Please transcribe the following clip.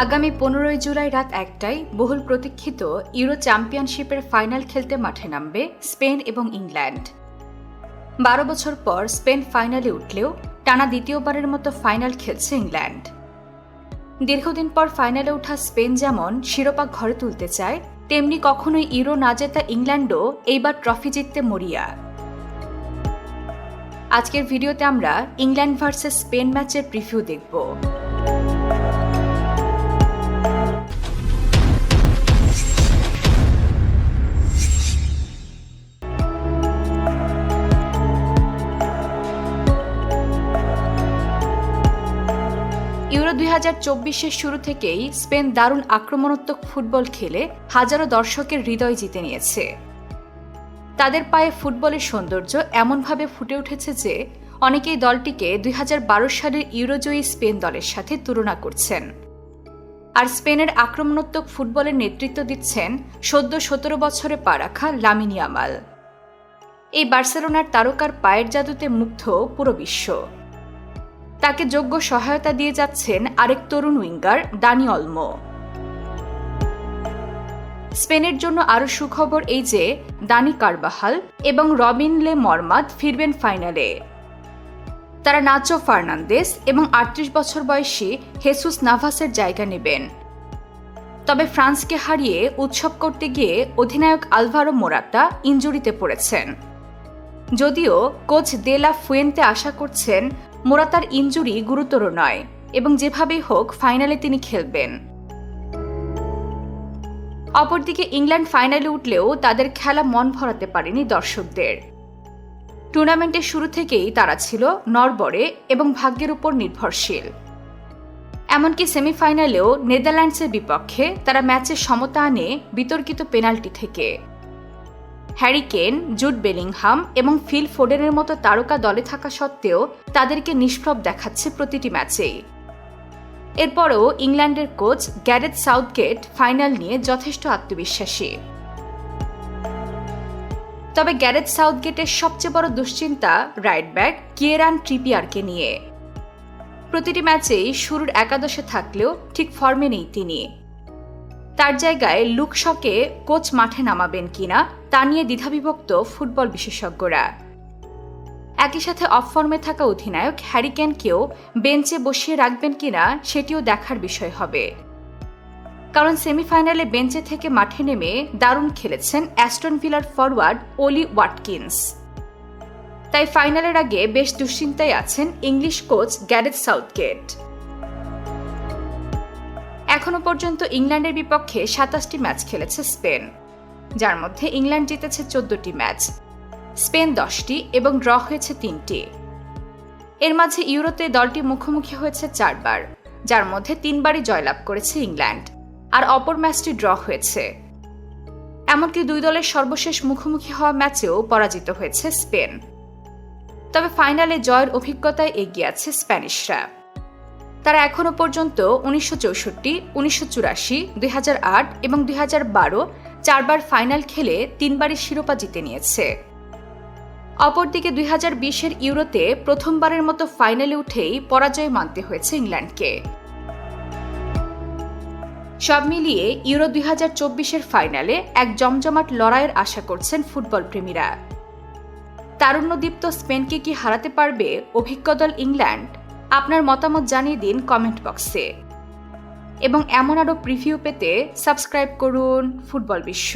আগামী পনেরোই জুলাই রাত একটায় বহুল প্রতীক্ষিত ইউরো চ্যাম্পিয়নশিপের ফাইনাল খেলতে মাঠে নামবে স্পেন এবং ইংল্যান্ড। বারো বছর পর স্পেন ফাইনালে উঠলেও টানা দ্বিতীয়বারের মতো ফাইনাল খেলছে ইংল্যান্ড। দীর্ঘদিন পর ফাইনালে ওঠা স্পেন যেমন শিরোপা ঘরে তুলতে চায়, তেমনি কখনোই ইউরো না জেতা ইংল্যান্ডও এইবার ট্রফি জিততে মরিয়া। আজকের ভিডিওতে আমরা ইংল্যান্ড ভার্সেস স্পেন ম্যাচের প্রিভিউ দেখব। হাজার চব্বিশের শুরু থেকেই স্পেন দারুণ আক্রমণাত্মক ফুটবল খেলে হাজারো দর্শকের হৃদয় জিতে নিয়েছে। তাদের পায়ে ফুটবলের সৌন্দর্য এমনভাবে ফুটে উঠেছে যে অনেকেই দলটিকে দুই হাজার বারো সালের ইউরোজয়ী স্পেন দলের সাথে তুলনা করছেন। আর স্পেনের আক্রমণাত্মক ফুটবলের নেতৃত্ব দিচ্ছেন সদ্য সতেরো বছরে পা রাখা লামিনী আমাল এই বার্সেলোনার তারকার পায়ের জাদুতে মুগ্ধ পুরো বিশ্ব। তাকে যোগ্য সহায়তা দিয়ে যাচ্ছেন আরেক তরুণ উইঙ্গার দানি অলমো। স্পেনের জন্য আরও সুখবর এই যে, দানি কারবাহাল এবং রবিন লে মর্মাদ ফিরবেন ফাইনালে। তারা নাচো ফার্নান্দেস এবং আটত্রিশ বছর বয়সী হেসুস নাভাসের জায়গা নেবেন। তবে ফ্রান্সকে হারিয়ে উৎসব করতে গিয়ে অধিনায়ক আলভারো মোরাতা ইঞ্জুরিতে পড়েছেন। যদিও কোচ দেলা ফুয়েন্তে আশা করছেন মোরাতার ইঞ্জুরি গুরুতর নয় এবং যেভাবেই হোক ফাইনালে তিনি খেলবেন। অপরদিকে ইংল্যান্ড ফাইনালে উঠলেও তাদের খেলা মন ভরাতে পারেনি দর্শকদের। টুর্নামেন্টের শুরু থেকেই তারা ছিল নরবরে এবং ভাগ্যের উপর নির্ভরশীল। এমনকি সেমিফাইনালেও নেদারল্যান্ডসের বিপক্ষে তারা ম্যাচে সমতা আনে বিতর্কিত পেনাল্টি থেকে। হ্যারি কেন জুড বেলিংহাম এবং ফিল ফোডেনের মতো তারকা দলে থাকা সত্ত্বেও তাদেরকে নিষ্প্রভ দেখাচ্ছে প্রতিটি ম্যাচেই। এরপরও ইংল্যান্ডের কোচ গ্যারেথ সাউথগেট ফাইনাল নিয়ে যথেষ্ট আত্মবিশ্বাসী। তবে গ্যারেথ সাউথগেটের সবচেয়ে বড় দুশ্চিন্তা রাইট ব্যাক কিয়েরান ট্রিপিয়ারকে নিয়ে। প্রতিটি ম্যাচেই শুরুর একাদশে থাকলেও ঠিক ফর্মে নেই তিনি। তার জায়গায় লুকশকে কোচ মাঠে নামাবেন কিনা তা নিয়ে দ্বিধাবিভক্ত ফুটবল বিশেষজ্ঞরা। একই সাথে অফ ফর্মে থাকা অধিনায়ক হ্যারিকেনকেও বেঞ্চে বসিয়ে রাখবেন কিনা সেটিও দেখার বিষয় হবে। কারণ সেমিফাইনালে বেঞ্চে থেকে মাঠে নেমে দারুণ খেলেছেন অ্যাস্টন ভিলার ফরওয়ার্ড ওলি ওয়াটকিন্স। তাই ফাইনালের আগে বেশ দুশ্চিন্তায় আছেন ইংলিশ কোচ গ্যারেথ সাউথগেট। এখনও পর্যন্ত ইংল্যান্ডের বিপক্ষে সাতাশটি ম্যাচ খেলেছে স্পেন, যার মধ্যে ইংল্যান্ড জিতেছে চোদ্দটি ম্যাচ। স্পেন দশটি এবং ড্র হয়েছে তিনটি। এর মাঝে ইউরোতে দলটি মুখোমুখি হয়েছে চারবার, যার মধ্যে তিনবারই জয়লাভ করেছে ইংল্যান্ড, আর অপর ম্যাচটি ড্র হয়েছে। এমনকি দুই দলের সর্বশেষ মুখোমুখি হওয়া ম্যাচেও পরাজিত হয়েছে স্পেন। তবে ফাইনালে জয়ের অভিজ্ঞতায় এগিয়ে আছে স্প্যানিশরা। তারা এখনও পর্যন্ত উনিশশো চৌষট্টি, উনিশশো চুরাশি, দুই এবং দুই চারবার ফাইনাল খেলে তিনবারই শিরোপা জিতে নিয়েছে। অপরদিকে দুই হাজার বিশের ইউরোতে প্রথমবারের মতো ফাইনালে উঠেই পরাজয় মানতে হয়েছে ইংল্যান্ডকে। সব মিলিয়ে ইউরো দুই হাজার চব্বিশের ফাইনালে এক জমজমাট লড়াইয়ের আশা করছেন ফুটবল প্রেমীরা। তারুণ্যদীপ্ত স্পেনকে কি হারাতে পারবে অভিজ্ঞ দল ইংল্যান্ড? আপনার মতামত জানিয়ে দিন কমেন্ট বক্সে এবং এমন আরও প্রিভিউ পেতে সাবস্ক্রাইব করুন ফুটবল বিশ্ব।